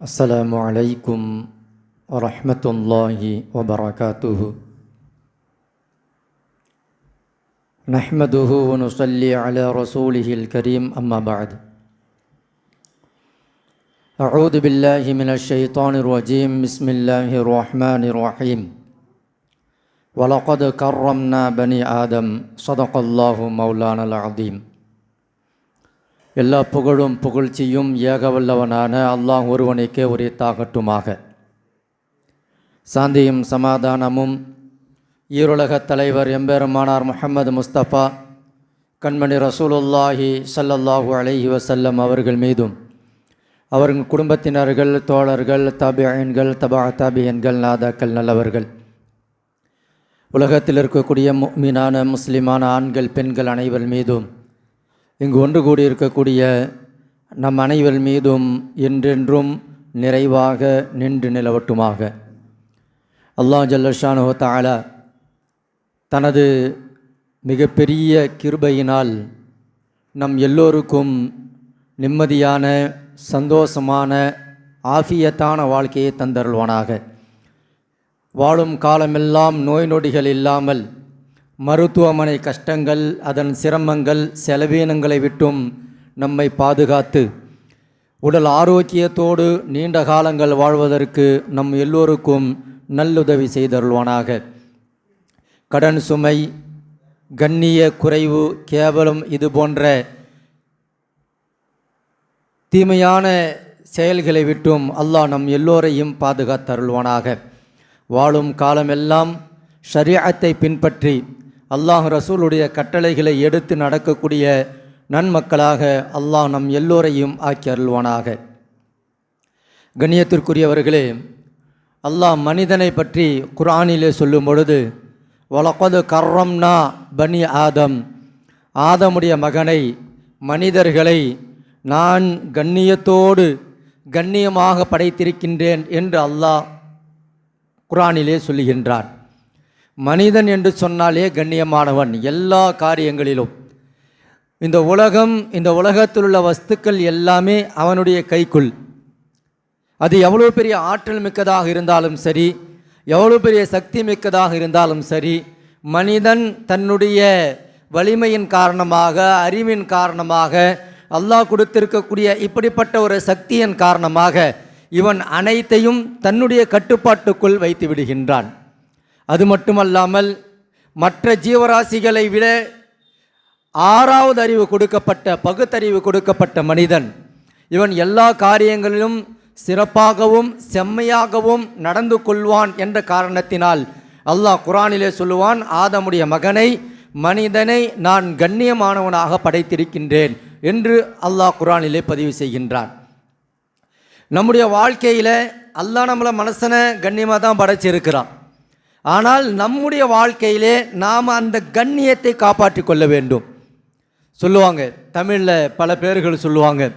السلام عليكم ورحمة الله وبركاته. نحمده ونصلي على رسوله الكريم أما بعد. أعوذ بالله من الشيطان الرجيم. بسم الله الرحمن الرحيم. ولقد كرمنا بني آدم. صدق الله مولانا العظيم. எல்லா புகழும் புகழ்ச்சியும் ஏகவல்லவனான அல்லாஹ் ஒருவனுக்கே உரித்தாகட்டுமாக சாந்தியும் சமாதானமும் ஈருலகத் தலைவர் எம்பெருமானார் முஹம்மது முஸ்தபா கண்மணி ரசூலுல்லாஹி சல்லல்லாஹூ அலஹி வசல்லம் அவர்கள் மீதும் அவர்கள் குடும்பத்தினர்கள் தோழர்கள் தபியன்கள் தபா தபியன்கள் நாதாக்கள் நல்லவர்கள். உலகத்தில் இருக்கக்கூடிய மீனான முஸ்லிமான ஆண்கள் பெண்கள் அனைவர் மீதும் இங்கு ஒன்று கூடியிருக்கக்கூடிய நம் அனைவர் மீதும் என்றென்றும் நிறைவாக நின்று நிலவட்டுமாக. அல்லாஹ் ஜல்லஷானு தாலா தனது மிகப்பெரிய கிருபையினால் நம் எல்லோருக்கும் நிம்மதியான சந்தோஷமான ஆஃபியத்தான வாழ்க்கையை தந்தருள்வானாக. வாழும் காலமெல்லாம் நோய் நொடிகள் இல்லாமல் மருத்துவமனை கஷ்டங்கள் அதன் சிரமங்கள் செலவீனங்களை விட்டும் நம்மை பாதுகாத்து உடல் ஆரோக்கியத்தோடு நீண்ட காலங்கள் வாழ்வதற்கு நம் எல்லோருக்கும் நல்லுதவி செய்தருள்வானாக. கடன் சுமை கண்ணிய குறைவு கேவலம் இது போன்ற தீமையான செயல்களை விட்டும் அல்லாஹ் நம் எல்லோரையும் பாதுகாத்தருள்வானாக. வாழும் காலமெல்லாம் ஷரியத்தை பின்பற்றி அல்லாஹ் ரசூலுடைய கட்டளைகளை எடுத்து நடக்கக்கூடிய நன்மக்களாக அல்லாஹ் நம் எல்லோரையும் ஆக்கி அருள்வானாக. கண்ணியத்திற்குரியவர்களே அல்லாஹ் மனிதனை பற்றி குரானிலே சொல்லும் பொழுது வழக்கது கர்ரம்னா பனி ஆதம். ஆதமுடைய மகனை மனிதர்களை நான் கண்ணியத்தோடு கண்ணியமாக படைத்திருக்கின்றேன் என்று அல்லாஹ் குரானிலே சொல்லுகின்றான். மனிதன் என்று சொன்னாலே கண்ணியமானவன் எல்லா காரியங்களிலும். இந்த உலகம் இந்த உலகத்தில் உள்ள வஸ்துக்கள் எல்லாமே அவனுடைய கைக்குள். அது எவ்வளோ பெரிய ஆற்றல் மிக்கதாக இருந்தாலும் சரி எவ்வளோ பெரிய சக்தி மிக்கதாக இருந்தாலும் சரி மனிதன் தன்னுடைய வலிமையின் காரணமாக அறிவின் காரணமாக அல்லாஹ் கொடுத்திருக்கக்கூடிய இப்படிப்பட்ட ஒரு சக்தியின் காரணமாக இவன் அனைத்தையும் தன்னுடைய கட்டுப்பாட்டுக்குள் வைத்து விடுகின்றான். அது மட்டுமல்லாமல் மற்ற ஜீவராசிகளை விட ஆறாவது அறிவு கொடுக்கப்பட்ட பகுத்தறிவு கொடுக்கப்பட்ட மனிதன். இவன் எல்லா காரியங்களிலும் சிறப்பாகவும் செம்மையாகவும் நடந்து கொள்வான் என்ற காரணத்தினால் அல்லாஹ் குரானிலே சொல்லுவான் ஆதமுடைய மகனை மனிதனை நான் கண்ணியமானவனாக படைத்திருக்கின்றேன் என்று அல்லாஹ் குரானிலே பதிவு செய்கின்றான். நம்முடைய வாழ்க்கையில் அல்லாஹ் நம்மளை மனசனை கண்ணியமாக தான் படைச்சிருக்கிறான். ஆனால் நம்முடைய வாழ்க்கையிலே நாம் அந்த கண்ணியத்தை காப்பாற்றி கொள்ள வேண்டும். சொல்லுவாங்க தமிழில் பல பேர்கள் சொல்லுவாங்க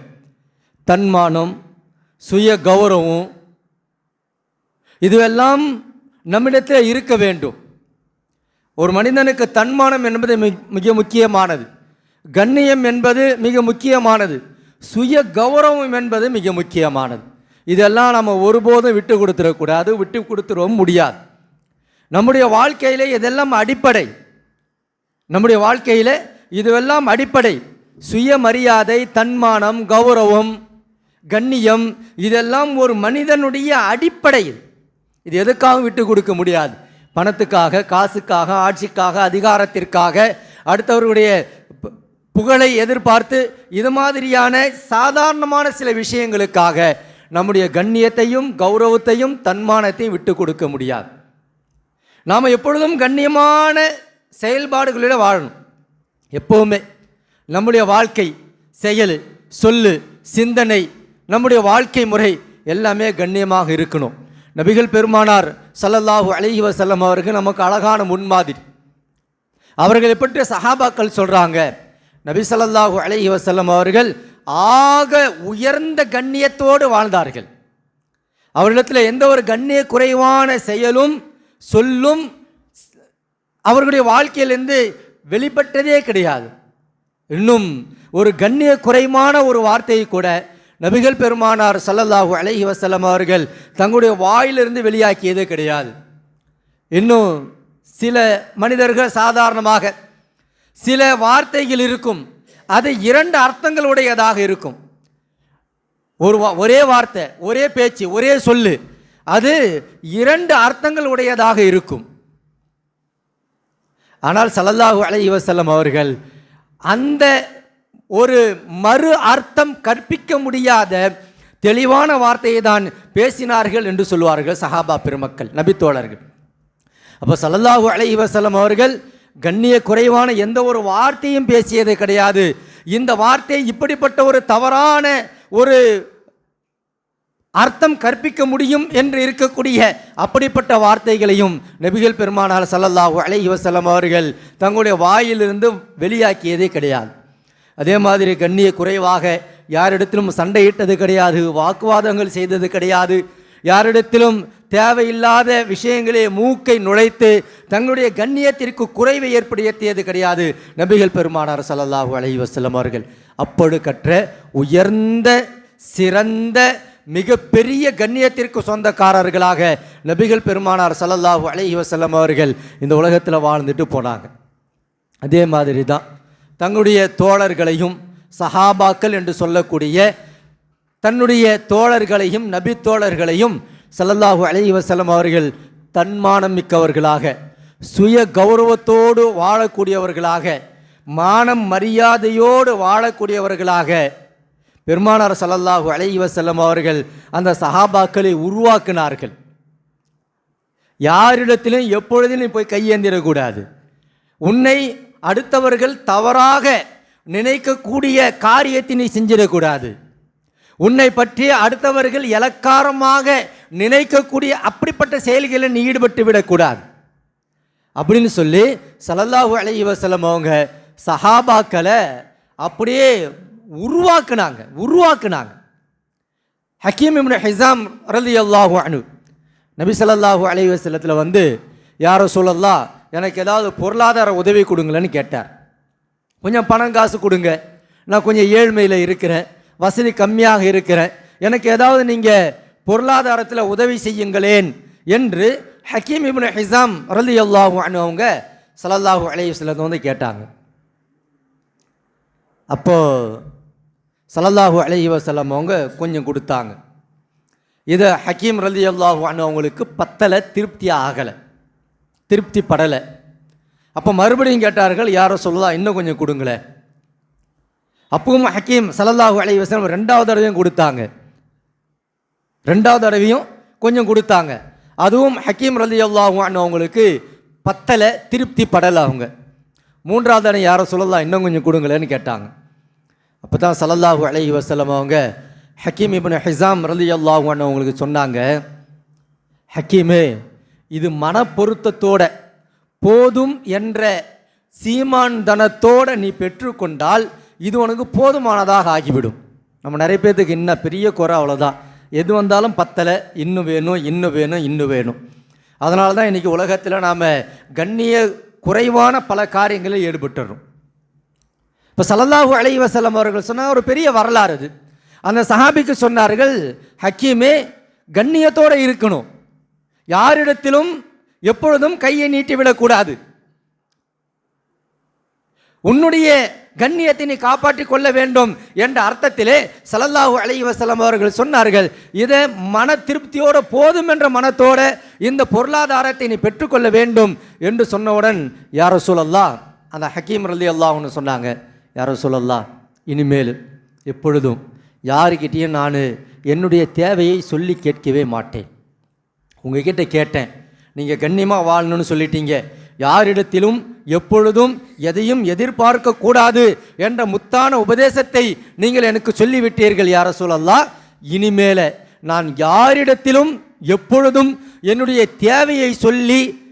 தன்மானம் சுய கௌரவம் இதுவெல்லாம் நம்மிடத்தில் இருக்க வேண்டும். ஒரு மனிதனுக்கு தன்மானம் என்பது மிக முக்கியமானது. கண்ணியம் என்பது மிக முக்கியமானது. சுய கௌரவம் என்பது மிக முக்கியமானது. இதெல்லாம் நம்ம ஒருபோதும் விட்டு கொடுத்துடக்கூடாது விட்டு கொடுத்துடவும் முடியாது. நம்முடைய வாழ்க்கையில் இதெல்லாம் அடிப்படை. நம்முடைய வாழ்க்கையில் இதுவெல்லாம் அடிப்படை. சுயமரியாதை தன்மானம் கௌரவம் கண்ணியம் இதெல்லாம் ஒரு மனிதனுடைய அடிப்படை. இது எதுக்காக விட்டு கொடுக்க முடியாது. பணத்துக்காக காசுக்காக ஆட்சிக்காக அதிகாரத்திற்காக அடுத்தவர்களுடைய புகழை எதிர்பார்த்து இது மாதிரியான சாதாரணமான சில விஷயங்களுக்காக நம்முடைய கண்ணியத்தையும் கௌரவத்தையும் தன்மானத்தையும் விட்டு கொடுக்க முடியாது. நாம் எப்பொழுதும் கண்ணியமான செயல்பாடுகளில் வாழணும். எப்போவுமே நம்முடைய வாழ்க்கை செயல் சொல்லு சிந்தனை நம்முடைய வாழ்க்கை முறை எல்லாமே கண்ணியமாக இருக்கணும். நபிகள் பெருமானார் சல்லல்லாஹு அலஹி வசல்லம் அவர்கள் நமக்கு அழகான முன்மாதிரி. அவர்களை பற்றிய சஹாபாக்கள் சொல்கிறாங்க நபி சல்லல்லாஹு அலஹி வசல்லம் அவர்கள் ஆக உயர்ந்த கண்ணியத்தோடு வாழ்ந்தார்கள். அவர்களிடத்தில் எந்த ஒரு கண்ணிய குறைவான செயலும் சொல்லும் அவர்களுடைய வாழ்க்கையிலேருந்து வெளிப்பட்டதே கிடையாது. இன்னும் ஒரு கண்ணிய குறைமான ஒரு வார்த்தையை கூட நபிகள் பெருமானார் சல்லல்லாஹு அலஹி வசலம் அவர்கள் தங்களுடைய வாயிலிருந்து வெளியாக்கியதே கிடையாது. இன்னும் சில மனிதர்கள் சாதாரணமாக சில வார்த்தைகள் இருக்கும். அது இரண்டு அர்த்தங்களுடையதாக இருக்கும். ஒரு வா- ஒரே வார்த்தை ஒரே பேச்சு ஒரே சொல்லு அது இரண்டு அர்த்தங்கள் உடையதாக இருக்கும். ஆனால் சல்லல்லாஹு அலை வஸல்லம் அவர்கள் அந்த ஒரு மறு அர்த்தம் கற்பிக்க முடியாத தெளிவான வார்த்தையை தான் பேசினார்கள் என்று சொல்வார்கள் சஹாபா பெருமக்கள் நபித்தோழர்கள் அப்போ சல்லல்லாஹு அலை வஸல்லம் அவர்கள் கண்ணிய குறைவான எந்த ஒரு வார்த்தையும் பேசியது கிடையாது. இந்த வார்த்தை இப்படிப்பட்ட ஒரு தவறான ஒரு அர்த்தம் கற்பிக்க முடியும் என்று இருக்கக்கூடிய அப்படிப்பட்ட வார்த்தைகளையும் நபிகள் பெருமானார் சல்லல்லாஹு அலைஹி வசலம் அவர்கள் தங்களுடைய வாயிலிருந்து வெளியாக்கியதே கிடையாது. அதே மாதிரி கண்ணிய குறைவாக யாரிடத்திலும் சண்டையிட்டது கிடையாது வாக்குவாதங்கள் செய்தது கிடையாது. யாரிடத்திலும் தேவையில்லாத விஷயங்களே மூக்கை நுழைத்து தங்களுடைய கண்ணியத்திற்கு குறைவை ஏற்படுத்தியது கிடையாது நபிகள் பெருமானார் சல்லல்லாஹு அலைஹி வஸல்லம் அவர்கள். அப்படு கற்ற உயர்ந்த சிறந்த மிகப்பெரிய கண்ணியத்திற்கு சொந்தக்காரர்களாக நபிகள் பெருமானார் சல்லல்லாஹு அலஹி வசல்லம் அவர்கள் இந்த உலகத்தில் வாழ்ந்துட்டு போனாங்க. அதே மாதிரி தான் தங்களுடைய தோழர்களையும் சஹாபாக்கள் என்று சொல்லக்கூடிய தன்னுடைய தோழர்களையும் நபி தோழர்களையும் சல்லல்லாஹு அலஹி வஸல்லம் அவர்கள் தன்மானம் மிக்கவர்களாக சுய கௌரவத்தோடு வாழக்கூடியவர்களாக மானம் மரியாதையோடு வாழக்கூடியவர்களாக பெருமானார் சல்லல்லாஹு அலைஹி வஸல்லம் அவர்கள் அந்த சஹாபாக்களை உருவாக்கினார்கள். யாரிடத்திலும் எப்பொழுதிலும் போய் கையேந்திரக்கூடாது. உன்னை அடுத்தவர்கள் தவறாக நினைக்கக்கூடிய காரியத்தை நீ செஞ்சிடக்கூடாது. உன்னை பற்றி அடுத்தவர்கள் இலக்காரமாக நினைக்கக்கூடிய அப்படிப்பட்ட செயல்களில் நீ ஈடுபட்டு விடக்கூடாது. அப்படின்னு சொல்லி சலல்லாஹு அலைஹி வஸல்லம் அவங்க சஹாபாக்களை அப்படியே உருவாக்குனாங்க உருவாக்குனாங்க. ஹக்கீம் இப்னு ஹிசாம் ரலியல்லாஹு அனு நபி ஸல்லல்லாஹு அலைஹி வஸல்லத்தில் வந்து யாரோ சொல்லலாம் எனக்கு ஏதாவது பொருளாதார உதவி கொடுங்களேன்னு கேட்டார். கொஞ்சம் பணம் காசு கொடுங்க. நான் கொஞ்சம் ஏழ்மையில் இருக்கிறேன். வசதி கம்மியாக இருக்கிறேன். எனக்கு ஏதாவது நீங்கள் பொருளாதாரத்தில் உதவி செய்யுங்களேன். என்று ஹக்கீம் இப்னு ஹிசாம் ரலியல்லாஹு அனு அவங்க சலல்லாஹூ அலைஹி வந்து கேட்டாங்க. அப்போது சலல்லாஹு அலைஹி அவங்க கொஞ்சம் கொடுத்தாங்க. இதை ஹக்கீம் ரலி அல்லாஹு அவங்களுக்கு பத்தலை திருப்தி ஆகலை. திருப்தி படலை. அப்போ மறுபடியும் கேட்டார்கள் யாரோ சொல்லலாம் இன்னும் கொஞ்சம் கொடுங்களேன். அப்பவும் ஹக்கீம் சலல்லாஹு அலைஹி வஸல்லம் ரெண்டாவது தடவையும் கொடுத்தாங்க. ரெண்டாவது தடவையும் கொஞ்சம் கொடுத்தாங்க. அதுவும் ஹக்கீம் ரலி அல்லாஹு அவங்களுக்கு பத்தலை திருப்தி படலை அவங்க. மூன்றாவது அணை யாரை சொல்லலாம் இன்னும் கொஞ்சம் கொடுங்களேன்னு கேட்டாங்க. அப்போ தான் சலல்லாஹு அலைஹி வசலம் அவங்க ஹக்கீம் இப்னு ஹிசாம் ரலி அல்லாஹு அவங்களுக்கு சொன்னாங்க ஹக்கீமே இது மனப்பொருத்தத்தோட போதும் என்ற சீமான் தனத்தோட நீ பெற்றுக்கொண்டால் இது உனக்கு போதுமானதாக ஆகிவிடும். நம்ம நிறைய பேர்த்துக்கு இன்னும் பெரிய குறை அவ்வளோதான் எது வந்தாலும் பத்தலை இன்னும் வேணும் இன்னும் வேணும் இன்னும் வேணும். அதனால தான் இன்றைக்கி உலகத்தில் நாம் கண்ணிய குறைவான பல காரியங்களில் ஈடுபட்டுறோம். இப்போ ஸல்லல்லாஹு அலைவசல்லம் அவர்கள் சொன்னால் ஒரு பெரிய வரலாறு அது. அந்த சஹாபிக்கு சொன்னார்கள் ஹக்கீமே கண்ணியத்தோடு இருக்கணும். யாரிடத்திலும் எப்பொழுதும் கையை நீட்டி விடக்கூடாது. உன்னுடைய கண்ணியத்தை நீ காப்பாற்றி கொள்ள வேண்டும் என்ற அர்த்தத்திலே சலல்லாஹூ அலி வசலம் அவர்கள் சொன்னார்கள். இதை மன திருப்தியோட போதும் என்ற மனத்தோட இந்த பொருளாதாரத்தை நீ பெற்றுக்கொள்ள வேண்டும் என்று சொன்னவுடன் யாரோ சூழல்லா அந்த ஹக்கீம் ரலி அல்லாஹ்னு சொன்னாங்க. யாரோ சூழல்லா இனிமேல் எப்பொழுதும் யாருக்கிட்டேயும் நான் என்னுடைய தேவையை சொல்லி கேட்கவே மாட்டேன். உங்ககிட்ட கேட்டேன். நீங்கள் கண்ணியமாக வாழணும்னு சொல்லிட்டீங்க. யாரிடத்திலும் எப்பொழுதும் எதையும் எதிர்பார்க்க கூடாது என்ற முத்தான உபதேசத்தை நீங்கள் எனக்கு சொல்லிவிட்டீர்கள் யார சொல்லல்லா இனிமேல நான் யாரிடத்திலும் எப்பொழுதும் என்னுடைய தேவையை சொல்லி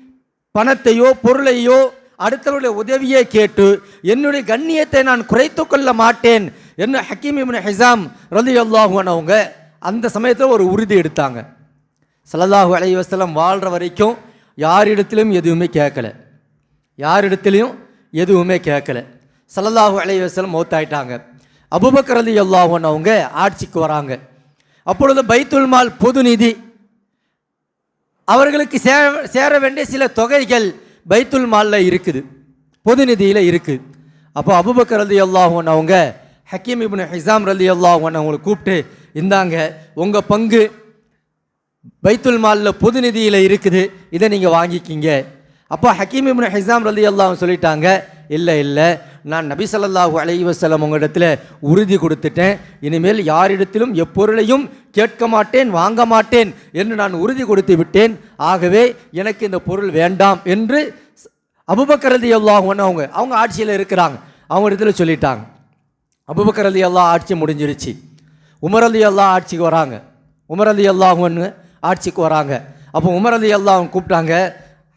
பணத்தையோ பொருளையோ அடுத்தவருடைய உதவியை கேட்டு என்னுடைய கண்ணியத்தை நான் குறைத்து கொள்ள மாட்டேன் என்ன ஹக்கீம் இப்னு ஹிசாம் ரலி அவங்க அந்த சமயத்தில் ஒரு உறுதி எடுத்தாங்க. சலதாஹு அலைஹி வாழ்கிற வரைக்கும் யாரிடத்திலும் எதுவுமே கேட்கல. யாரிடத்துலையும் எதுவுமே கேட்கல. ஸல்லல்லாஹு அலைவசலம் மௌத்தாயிட்டாங்க. அபுபக்கர் எல்லாவும் அவங்க ஆட்சிக்கு வராங்க. அப்பொழுது பைத்துல் மால் பொது நிதி. அவர்களுக்கு சேர சேர வேண்டிய சில தொகைகள் பைத்துல் மாலில் இருக்குது. பொது நிதியில் இருக்குது அப்போ அபுபக்கர் ரதி அல்லாஹன் அவங்க ஹக்கீம் இபின் ஹிசாம் ரதி அல்லாஹன் அவங்களை கூப்பிட்டு இருந்தாங்க உங்கள் பங்கு பைத்துல் மாலில் பொது நிதியில் இருக்குது. இதை நீங்கள் வாங்கிக்கிங்க. அப்போ ஹக்கீம் இப்னு ஹிசாம் ரலி அல்லாஹ் சொல்லிட்டாங்க இல்லை இல்லை நான் நபி சல்லாஹூ அலைஹி வஸல்லம் உங்களிடத்தில் உறுதி கொடுத்துட்டேன். இனிமேல் யாரிடத்திலும் எப்பொருளையும் கேட்க மாட்டேன் வாங்க மாட்டேன் என்று நான் உறுதி கொடுத்து விட்டேன். ஆகவே எனக்கு இந்த பொருள் வேண்டாம் என்று அபுபக்கர் ரலி அல்லாஹ் அவங்க அவங்க ஆட்சியில் இருக்கிறாங்க. அவங்க இடத்துல சொல்லிட்டாங்க. அபுபக்கர் அலி அல்லாஹ் ஆட்சி முடிஞ்சிருச்சு. உமர் அலி ஆட்சிக்கு வராங்க. உமர் அலி அல்லாஹ்னு ஆட்சிக்கு வராங்க. அப்போ உமர் அலி அவங்க கூப்பிட்டாங்க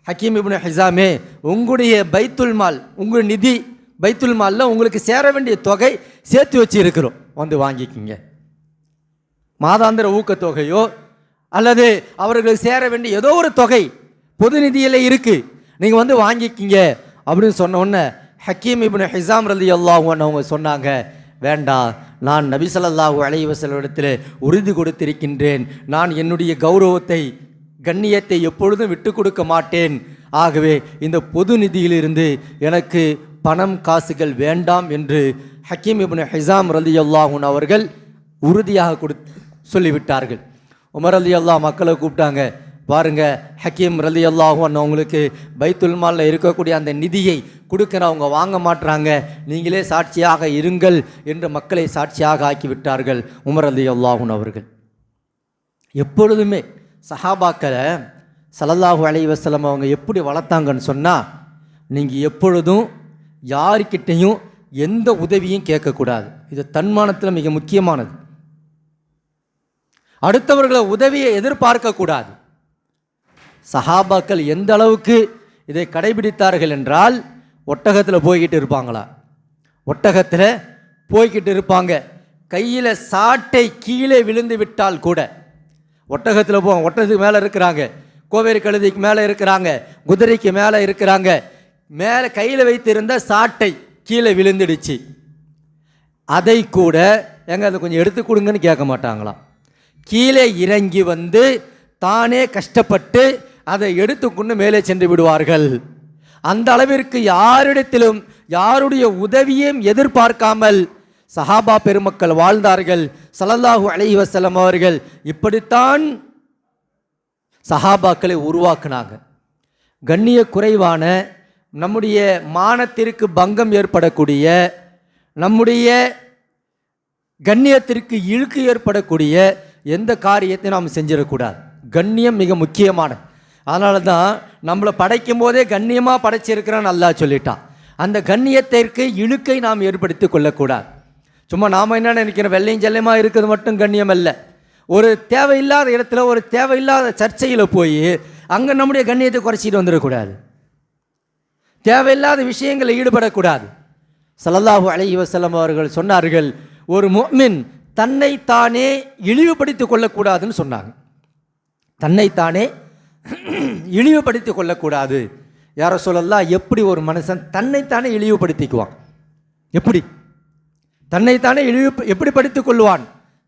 ஹக்கீம் இப்னு ஹிசாமே உங்களுடைய பைத்துல் மால் உங்கள் நிதி பைத்துல் மாலில் உங்களுக்கு சேர வேண்டிய தொகை சேர்த்து வச்சு இருக்கிறோம் வந்து வாங்கிக்கிங்க. மாதாந்திர ஊக்கத்தொகையோ அல்லது அவர்களுக்கு சேர வேண்டிய ஏதோ ஒரு தொகை பொது நிதியில் இருக்குது நீங்கள் வந்து வாங்கிக்கிங்க. அப்படின்னு சொன்ன உடனே ஹக்கீம் இப்னு ஹிசாம் ரலி அல்லாஹ்னு அவங்க சொன்னாங்க வேண்டாம் நான் நபிசல்லாஹூ அலைவசலிடத்தில் இடத்தில் உறுதி கொடுத்திருக்கின்றேன். நான் என்னுடைய கௌரவத்தை கண்ணியத்தை எப்பொழுதும் விட்டு கொடுக்க மாட்டேன். ஆகவே இந்த பொது நிதியிலிருந்து எனக்கு பணம் காசுகள் வேண்டாம் என்று ஹக்கீம் இபின் ஹிசாம் ரலி அல்லாஹூன் அவர்கள் உறுதியாக கொடு சொல்லிவிட்டார்கள். உமர் அலி அல்லாஹ் மக்களை கூப்பிட்டாங்க பாருங்க ஹக்கீம் ரலி அல்லாஹூன் அவங்களுக்கு பைத்துல்மாலில் இருக்கக்கூடிய அந்த நிதியை கொடுக்குறவங்க வாங்க மாட்றாங்க. நீங்களே சாட்சியாக இருங்கள் என்று மக்களை சாட்சியாக ஆக்கி விட்டார்கள் உமர் அலி அல்லாஹூன் அவர்கள். எப்பொழுதுமே சஹாபாக்களை சலல்லாஹு அலைவசலம் அவங்க எப்படி வளர்த்தாங்கன்னு சொன்னால் நீங்கள் எப்பொழுதும் யாருக்கிட்டையும் எந்த உதவியும் கேட்கக்கூடாது. இது தன்மானத்தில் மிக முக்கியமானது. அடுத்தவர்களை உதவியை எதிர்பார்க்கக்கூடாது. சஹாபாக்கள் எந்த அளவுக்கு இதை கடைபிடித்தார்கள் என்றால் ஒட்டகத்தில் போய்கிட்டு இருப்பாங்களா? ஒட்டகத்தில் போய்கிட்டு இருப்பாங்க. கையில் சாட்டை கீழே விழுந்து விட்டால் கூட ஒட்டகத்தில் போ ஒட்டகத்துக்கு மேலே இருக்கிறாங்க. கோவேரி கழுதிக்கு மேலே இருக்கிறாங்க. குதிரைக்கு மேலே இருக்கிறாங்க. மேலே கையில் வைத்திருந்த சாட்டை கீழே விழுந்துடுச்சு. அதை கூட எங்க அதை கொஞ்சம் எடுத்து கொடுங்கன்னு கேட்க மாட்டாங்களாம். கீழே இறங்கி வந்து தானே கஷ்டப்பட்டு அதை எடுத்துக்கொண்டு மேலே சென்று விடுவார்கள். அந்த அளவிற்கு யாரிடத்திலும் யாருடைய உதவியும் எதிர்பார்க்காமல் சஹாபா பெருமக்கள் வாழ்ந்தார்கள். சலல்லாஹூ அலைஹி வஸல்லம் அவர்கள் இப்படித்தான் சஹாபாக்களை உருவாக்குனாங்க. கண்ணிய குறைவான நம்முடைய மானத்திற்கு பங்கம் ஏற்படக்கூடிய நம்முடைய கண்ணியத்திற்கு இழுக்கு ஏற்படக்கூடிய எந்த காரியத்தை நாம் செஞ்சிடக்கூடாது. கண்ணியம் மிக முக்கியமானது. அதனால தான் நம்மளை படைக்கும் போதே கண்ணியமாக படைச்சிருக்கிறான்னு அல்லா சொல்லிட்டான். அந்த கண்ணியத்திற்கு இழுக்கை நாம் ஏற்படுத்தி கொள்ளக்கூடாது. சும்மா நாம் என்ன நினைக்கிறோம்? வெள்ளையும் ஜல்லையமாக இருக்கிறது மட்டும் கண்ணியம் அல்ல. ஒரு தேவையில்லாத இடத்துல ஒரு தேவையில்லாத சர்ச்சையில் போய் அங்கே நம்முடைய கண்ணியத்தை குறைச்சிட்டு வந்துடக்கூடாது. தேவையில்லாத விஷயங்களில் ஈடுபடக்கூடாது. ஸல்லல்லாஹு அலி வசலம் அவர்கள் சொன்னார்கள் ஒரு முஃமின் தன்னைத்தானே இழிவுபடுத்திக் கொள்ளக்கூடாதுன்னு சொன்னாங்க. தன்னைத்தானே இழிவுபடுத்தி கொள்ளக்கூடாது. யார சொல்லலாம் எப்படி ஒரு மனுஷன் தன்னைத்தானே இழிவுபடுத்திக்குவான்? எப்படி? தன்னைத்தானே இழிவு எப்படி படுத்திக் கொள்வான்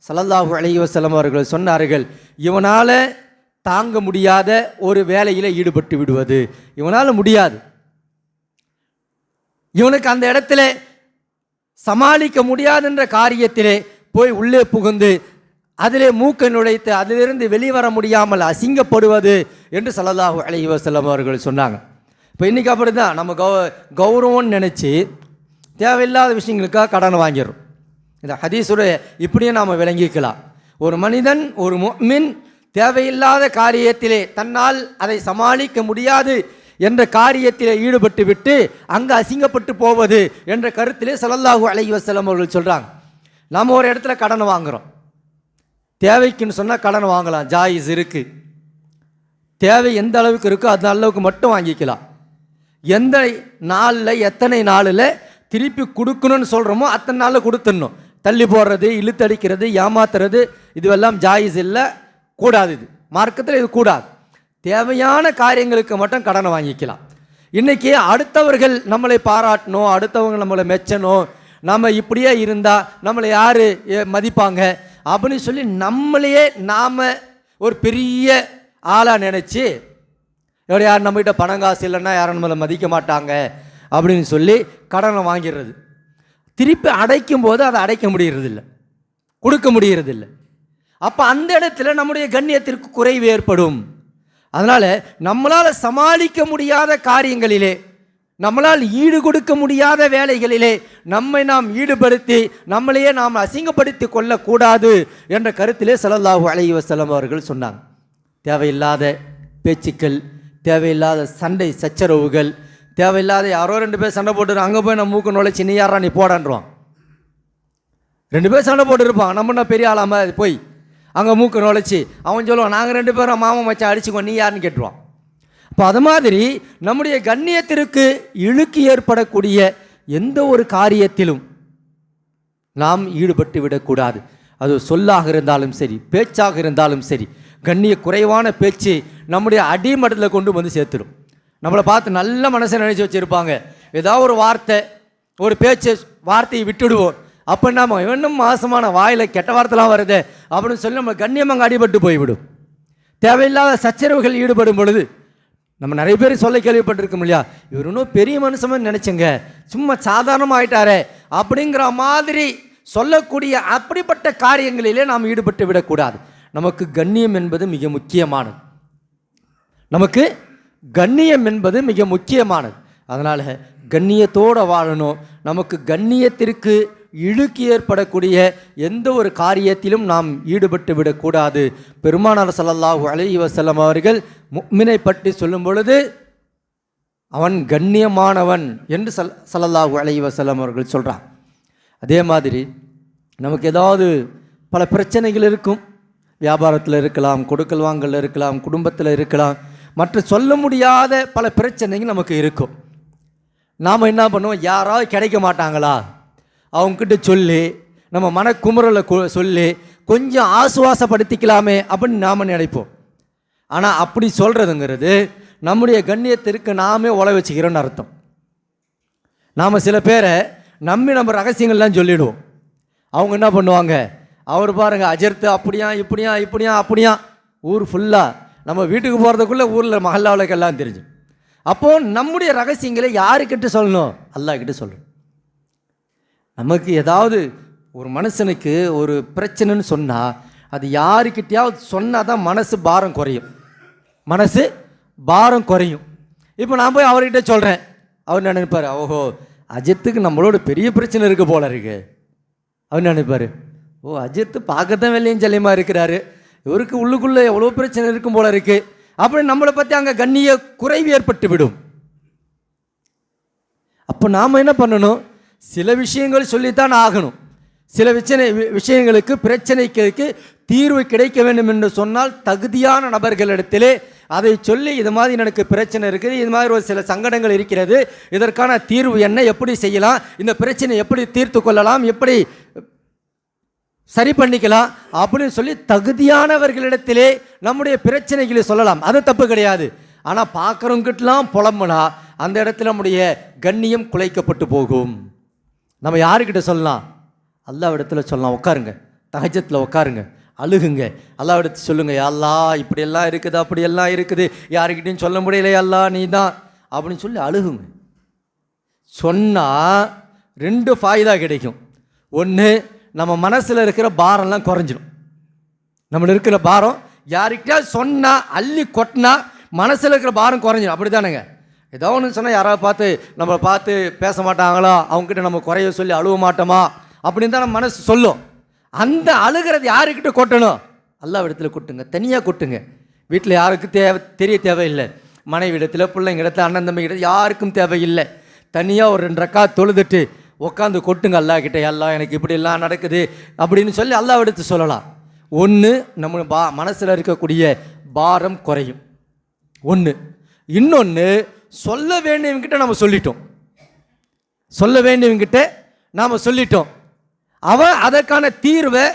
ஸல்லல்லாஹு அலைஹி வஸல்லம் அவர்கள் சொன்னார்கள் இவனால் தாங்க முடியாத ஒரு வேலையில் ஈடுபட்டு விடுவது. இவனால் முடியாது. இவனுக்கு அந்த இடத்துல சமாளிக்க முடியாதுன்ற காரியத்திலே போய் உள்ளே புகுந்து அதிலே மூக்கை நுழைத்து அதிலிருந்து வெளிவர முடியாமல் அசிங்கப்படுவது என்று ஸல்லல்லாஹு அலைஹி வஸல்லம் அவர்கள் சொன்னாங்க. இப்போ இன்றைக்கி அப்படி தான் நம்ம கௌ கௌரவம்னு நினச்சி தேவையில்லாத விஷயங்களுக்காக கடன் வாங்கிடுறோம். இந்த ஹதீஸுடைய இப்படியே நாம் விளங்கிக்கலாம். ஒரு மனிதன் ஒரு மின் தேவையில்லாத காரியத்திலே தன்னால் அதை சமாளிக்க முடியாது என்ற காரியத்திலே ஈடுபட்டு விட்டு அங்கே அசிங்கப்பட்டு போவது என்ற கருத்திலே சலல்லாஹு அலைஹி வசலம் அவர்கள் சொல்கிறாங்க நாம் ஒரு இடத்துல கடன் வாங்குகிறோம் தேவைக்குன்னு சொன்னால் கடன் வாங்கலாம். ஜாயிஸ் இருக்குது தேவை எந்த அளவுக்கு இருக்கோ அந்த அளவுக்கு மட்டும் வாங்கிக்கலாம். எந்த நாளில் எத்தனை நாளில் திருப்பி கொடுக்கணும்னு சொல்கிறோமோ அத்தனை நாளில் கொடுத்துடணும். தள்ளி போடுறது இழுத்தடிக்கிறது ஏமாத்துறது இதுவெல்லாம் ஜாயிஸ் இல்லை கூடாது இது. மார்க்கத்தில் இது கூடாது. தேவையான காரியங்களுக்கு மட்டும் கடனை வாங்கிக்கலாம். இன்றைக்கி அடுத்தவர்கள் நம்மளை பாராட்டணும் அடுத்தவங்க நம்மளை மெச்சணும். நம்ம இப்படியே இருந்தால் நம்மளை யார் மதிப்பாங்க? அப்படின்னு சொல்லி நம்மளையே நாம் ஒரு பெரிய ஆளாக நினச்சி இவர் யார் நம்மகிட்ட பணம் காசு இல்லைன்னா யாரும் நம்மளை மதிக்க மாட்டாங்க அப்படின்னு சொல்லி கடனை வாங்கிடுறது. திருப்பி அடைக்கும் போது அதை அடைக்க முடியறதில்ல. கொடுக்க முடியறதில்ல. அப்போ அந்த இடத்துல நம்முடைய கண்ணியத்திற்கு குறைவு ஏற்படும். அதனால் நம்மளால் சமாளிக்க முடியாத காரியங்களிலே நம்மளால் ஈடு கொடுக்க முடியாத வேலைகளிலே நம்மை நாம் ஈடுபடுத்தி நம்மளையே நாம் அசிங்கப்படுத்தி கொள்ளக்கூடாது என்ற கருத்திலே சலல்லாஹு அலைஹி வசலம் அவர்கள் சொன்னாங்க. தேவையில்லாத பேச்சுக்கள் தேவையில்லாத சண்டை சச்சரவுகள் தேவையில்லாத யாரோ ரெண்டு பேர் சண்டை போட்டு அங்கே போய் நம்ம மூக்கு நுழைச்சி நீ யாரா நீ போடான்றான் ரெண்டு பேர் சண்டை போட்டுருப்பான். நம்ம என்ன பெரிய ஆளாம போய் அங்கே மூக்கு நுழைச்சி அவன் சொல்லுவான் நாங்கள் ரெண்டு பேரும் மாமன் மச்சான் அடிச்சுக்கோ நீ யாருன்னு கேட்டுருவான். இப்போ அது மாதிரி நம்முடைய கண்ணியத்திற்கு இழுக்கு ஏற்படக்கூடிய எந்த ஒரு காரியத்திலும் நாம் ஈடுபட்டு விடக்கூடாது. அது சொல்லாக இருந்தாலும் சரி பேச்சாக இருந்தாலும் சரி கண்ணிய குறைவான பேச்சு நம்முடைய அடிமட்டத்தில் கொண்டு வந்து சேர்த்துடும். நம்மளை பார்த்து நல்ல மனசை நினைச்சு வச்சுருப்பாங்க. ஏதாவது ஒரு வார்த்தை ஒரு பேச்சு வார்த்தையை விட்டுடுவோம். அப்போ நம்ம இன்னும் மாசமான வாயில் கெட்ட வார்த்தைலாம் வருதே அப்படின்னு சொல்லி நம்ம கண்ணியமாக அடிபட்டு போய்விடும். தேவையில்லாத சச்சரவுகள் ஈடுபடும் பொழுது நம்ம நிறைய பேர் சொல்ல கேள்விப்பட்டிருக்கோம் இல்லையா? இவர் இன்னும் பெரிய மனுஷன் நினைச்சங்க. சும்மா சாதாரணமாக ஆயிட்டாரே. அப்படிங்கிற மாதிரி சொல்லக்கூடிய அப்படிப்பட்ட காரியங்களிலே நாம் ஈடுபட்டு விடக்கூடாது. நமக்கு கண்ணியம் என்பது மிக முக்கியமானது. நமக்கு கண்ணியம் என்பது மிக முக்கியமானது. அதனால் கண்ணியத்தோடு வாழணும். நமக்கு கண்ணியத்திற்கு இழுக்கு ஏற்படக்கூடிய எந்த ஒரு காரியத்திலும் நாம் ஈடுபட்டு விடக்கூடாது. பெருமானார் ஸல்லல்லாஹு அலி வஸல்லம் அவர்கள் முக்மினை பற்றி சொல்லும் பொழுது அவன் கண்ணியமானவன் என்று சல் சல்லல்லாஹு அலி வஸல்லம் அவர்கள் சொல்கிறான் அதே மாதிரி நமக்கு ஏதாவது பல பிரச்சனைகள் இருக்கும். வியாபாரத்தில் இருக்கலாம் கொடுக்கல் வாங்கல் இருக்கலாம் குடும்பத்தில் இருக்கலாம். மற்ற சொல்ல முடியாத பல பிரச்சனைகள் நமக்கு இருக்கும். நாம் என்ன பண்ணுவோம்? யாராவது கிடைக்க மாட்டாங்களா? அவங்கக்கிட்ட சொல்லி நம்ம மனக்குமுறலை சொல்லி கொஞ்சம் ஆசுவாசப்படுத்திக்கலாமே அப்படின்னு நாம் நினைப்போம். ஆனால் அப்படி சொல்கிறதுங்கிறது நம்முடைய கண்ணியத்திற்கு நாமே உழ வச்சுக்கிறோன்னு அர்த்தம். நாம் சில பேரை நம்பி நம்ம ரகசியங்கள்லாம் சொல்லிவிடுவோம் அவங்க என்ன பண்ணுவாங்க? அவர் பாருங்கள் அஜர்த்து அப்படியா இப்படியா இப்படியா அப்படியா. ஊர் ஃபுல்லாக நம்ம வீட்டுக்கு போகிறதுக்குள்ளே ஊரில் மஹல்லாவுக்கு எல்லாம் தெரிஞ்சு அப்போது நம்முடைய ரகசியங்களை யாருக்கிட்ட சொல்லணும்? அல்லாக்கிட்ட சொல்லணும். நமக்கு ஏதாவது ஒரு மனுஷனுக்கு ஒரு பிரச்சனைன்னு சொன்னால் அது யாருக்கிட்டையாவது சொன்னால் தான் மனசு பாரம் குறையும். மனசு பாரம் குறையும். இப்போ நான் போய் அவர்கிட்ட சொல்கிறேன் அவர் நினைப்பார்? ஓஹோ அஜித்துக்கு நம்மளோட பெரிய பிரச்சனை இருக்குது போல இருக்கு. அவர் நினைப்பார்? ஓ அஜித் பார்க்கத்தான் வெள்ளையும் ஜல்லியமாக இருக்கிறாரு. இவருக்கு உள்ளுக்குள்ளே எவ்வளோ பிரச்சனை இருக்கும் போல இருக்குது அப்படி நம்மளை பற்றி அங்கே கண்ணிய குறைவு ஏற்பட்டு விடும் அப்போ நாம் என்ன பண்ணணும்? சில விஷயங்கள் சொல்லித்தான் ஆகணும். சில விஷய விஷயங்களுக்கு பிரச்சனைகளுக்கு தீர்வு கிடைக்க வேண்டும் என்று சொன்னால் தகுதியான நபர்களிடத்திலே அதை சொல்லி இது மாதிரி எனக்கு பிரச்சனை இருக்குது இது மாதிரி ஒரு சில சங்கடங்கள் இருக்கிறது இதற்கான தீர்வு என்ன எப்படி செய்யலாம் இந்த பிரச்சனை எப்படி தீர்த்து கொள்ளலாம் எப்படி சரி பண்ணிக்கலாம் அப்படின்னு சொல்லி தகுதியானவர்களிடத்திலே நம்முடைய பிரச்சனைகளை சொல்லலாம். அது தப்பு கிடையாது. ஆனால் பார்க்குறவங்கிட்டலாம் புலம்புனா அந்த இடத்துல நம்முடைய கண்ணியம் குலைக்கப்பட்டு போகும். நம்ம யாருக்கிட்ட சொல்லலாம்? அல்லாவிடத்தில் சொல்லலாம். உட்காருங்க. தகஜத்தில் உட்காருங்க. அழுகுங்க. அல்லாவிடத்து சொல்லுங்கள் சொல்லுங்க இப்படியெல்லாம் இருக்குது அப்படியெல்லாம் இருக்குது. யாருக்கிட்டையும் சொல்ல முடியல அல்லா நீ தான். அப்படின்னு சொல்லி அழுகுங்க. சொன்னால் ரெண்டு ஃபாய்தா கிடைக்கும். ஒன்று நம்ம மனசில் இருக்கிற பாரம்லாம் குறைஞ்சிடும் நம்மள இருக்கிற பாரம் யாருக்கிட்டயா சொன்னால் அள்ளி கொட்டினா மனசில் இருக்கிற பாரம் குறைஞ்சிடும் அப்படி தானேங்க ஏதோ ஒன்று சொன்னால் யாராவது பார்த்து நம்மளை பார்த்து பேச மாட்டாங்களா? அவங்ககிட்ட நம்ம குறைய சொல்லி அழுவ மாட்டோமா? அப்படின்னு தான் நம்ம மனசு சொல்லும். அந்த அழுகிறது யாருக்கிட்ட கொட்டணும்? அல்லா இடத்துல கொட்டுங்க. தனியாக கொட்டுங்க. வீட்டில் யாருக்கும் தேவை தெரிய தேவையில்லை. மனைவி இடத்துல பிள்ளைங்க இடத்துல அண்ணன் தம்பி இடத்துல யாருக்கும் தேவையில்லை. தனியாக ஒரு ரெண்டு ரக்கா தொழுதுட்டு உட்காந்து கொட்டுங்க அல்லா கிட்டே. எல்லாம் எனக்கு இப்படிலாம் நடக்குது. அப்படின்னு சொல்லி அல்லாஹ் எடுத்து சொல்லலாம். ஒன்று நம்ம பா மனசில் இருக்கக்கூடிய பாரம் குறையும். ஒன்று இன்னொன்று சொல்ல வேண்டியவங்கிட்ட நம்ம சொல்லிட்டோம். சொல்ல வேண்டியவங்கிட்ட நாம் சொல்லிட்டோம். அவன் அதற்கான தீர்வை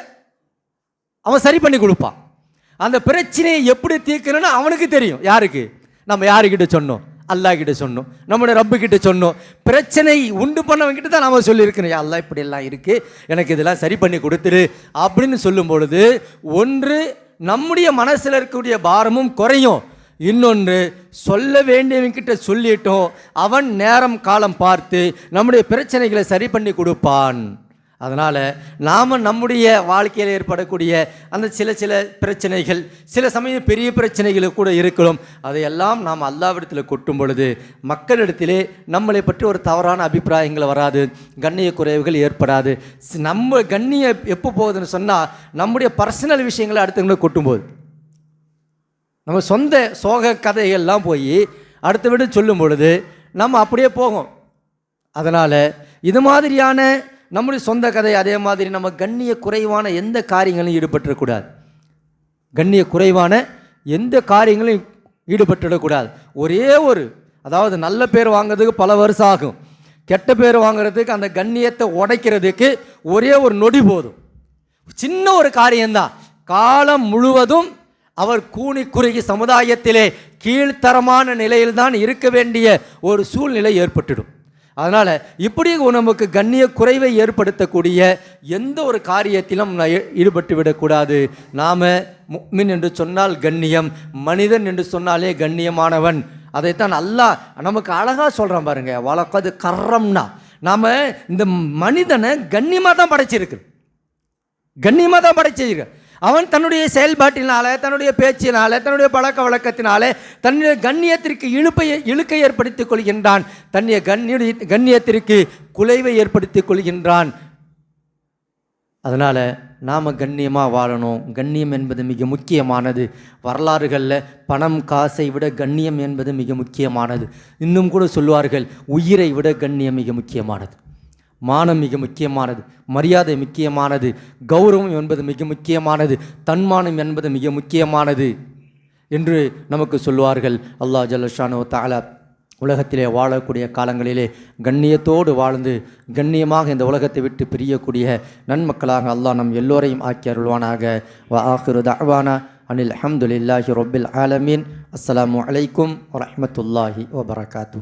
அவன் சரி பண்ணி கொடுப்பான். அந்த பிரச்சனையை எப்படி தீர்க்கணும்னு அவனுக்கு தெரியும். யாருக்கு? நம்ம யாருக்கிட்ட சொன்னோம்? அல்லாஹ் கிட்ட சொன்னோம். நம்முடைய ரப்பு கிட்ட சொன்னோம். பிரச்சனை உண்டு பண்ணவங்கிட்ட தான் நாம சொல்லியிருக்கணும். அல்லா இப்படி எல்லாம் எனக்கு இதெல்லாம் சரி பண்ணி கொடுத்துரு. அப்படின்னு சொல்லும் பொழுது ஒன்று நம்முடைய மனசில் இருக்கக்கூடிய பாரமும் குறையும். இன்னொன்று சொல்ல வேண்டியவங்கிட்ட சொல்லிட்டோம் அவன் நேரம் காலம் பார்த்து நம்முடைய பிரச்சனைகளை சரி பண்ணி கொடுப்பான். அதனால் நாம் நம்முடைய வாழ்க்கையில் ஏற்படக்கூடிய அந்த சில சில பிரச்சனைகள் சில சமயம் பெரிய பிரச்சனைகள் கூட இருக்கலாம். அதையெல்லாம் நாம் அல்லாவிடத்தில் கொட்டும் பொழுது மக்களிடத்திலே நம்மளை பற்றி ஒரு தவறான அபிப்பிராயங்கள் வராது கண்ணிய குறைவுகள் ஏற்படாது. நம்ம கண்ணியை எப்போ போகுதுன்னு சொன்னால் நம்முடைய பர்சனல் விஷயங்களை அடுத்தவங்களை கொட்டும்போது. நம்ம சொந்த சோக கதைகள்லாம் போய் அடுத்த விட சொல்லும் பொழுது நம்ம அப்படியே போகும். அதனால் இது மாதிரியான நம்முடைய சொந்த கதை அதே மாதிரி நம்ம கண்ணிய குறைவான எந்த காரியங்களும் ஈடுபட்டுறக்கூடாது கண்ணிய குறைவான எந்த காரியங்களும் ஈடுபட்டுடக்கூடாது. ஒரே ஒரு அதாவது நல்ல பேர் வாங்குறதுக்கு பல வருஷம் ஆகும். கெட்ட பேர் வாங்குறதுக்கு அந்த கண்ணியத்தை உடைக்கிறதுக்கு ஒரே ஒரு நொடி போதும். சின்ன ஒரு காரியம்தான். காலம் முழுவதும் அவர் கூனி குறுகி சமுதாயத்திலே கீழ்த்தரமான நிலையில்தான் இருக்க வேண்டிய ஒரு சூழ்நிலை ஏற்பட்டுடும். அதனால் இப்படி நமக்கு கண்ணிய குறைவை ஏற்படுத்தக்கூடிய எந்த ஒரு காரியத்திலும் ஈடுபட்டு விடக்கூடாது. நாம் மின் என்று சொன்னால் கண்ணியம் மனிதன் என்று சொன்னாலே கண்ணியமானவன். அதைத்தான் அல்லாஹ் நமக்கு அழகாக சொல்கிறான் பாருங்க. வழக்கது கர்றம்னா நாம் இந்த மனிதனை கண்ணியமாக தான் படைச்சிருக்கு கண்ணியமாக தான் படைச்சிருக்கேன் அவன் தன்னுடைய செயல்பாட்டினால தன்னுடைய பேச்சினால தன்னுடைய பழக்க வழக்கத்தினாலே தன்னுடைய கண்ணியத்திற்கு இழுப்பை இழுக்கை ஏற்படுத்திக் கொள்கின்றான். தன்னுடைய கண்ணிய கண்ணியத்திற்கு குலைவை ஏற்படுத்திக் கொள்கின்றான். அதனால் நாம் கண்ணியமாக வாழணும். கண்ணியம் என்பது மிக முக்கியமானது. வரலாறுகளில் பணம் காசை விட கண்ணியம் என்பது மிக முக்கியமானது. இன்னும் கூட சொல்வார்கள் உயிரை விட கண்ணியம் மிக முக்கியமானது. மானம் மிக முக்கியமானது மரியாதை முக்கியமானது கௌரவம் என்பது மிக முக்கியமானது தன்மானம் என்பது மிக முக்கியமானது என்று நமக்கு சொல்வார்கள். அல்லாஹ் ஜல்லஷானோ தாலா உலகத்திலே வாழக்கூடிய காலங்களிலே கண்ணியத்தோடு வாழ்ந்து கண்ணியமாக இந்த உலகத்தை விட்டு பிரியக்கூடிய நன்மக்களாக அல்லாஹ் நம் எல்லோரையும் ஆக்கி அருள்வானாக. வ ஆஹிரு தஹ்வானா அனில் அஹமதுல்லாஹி ரொபில் ஆலமீன். அஸ்லாம் அலைக்கும் வரமத்துல்லாஹி வபரகாத்து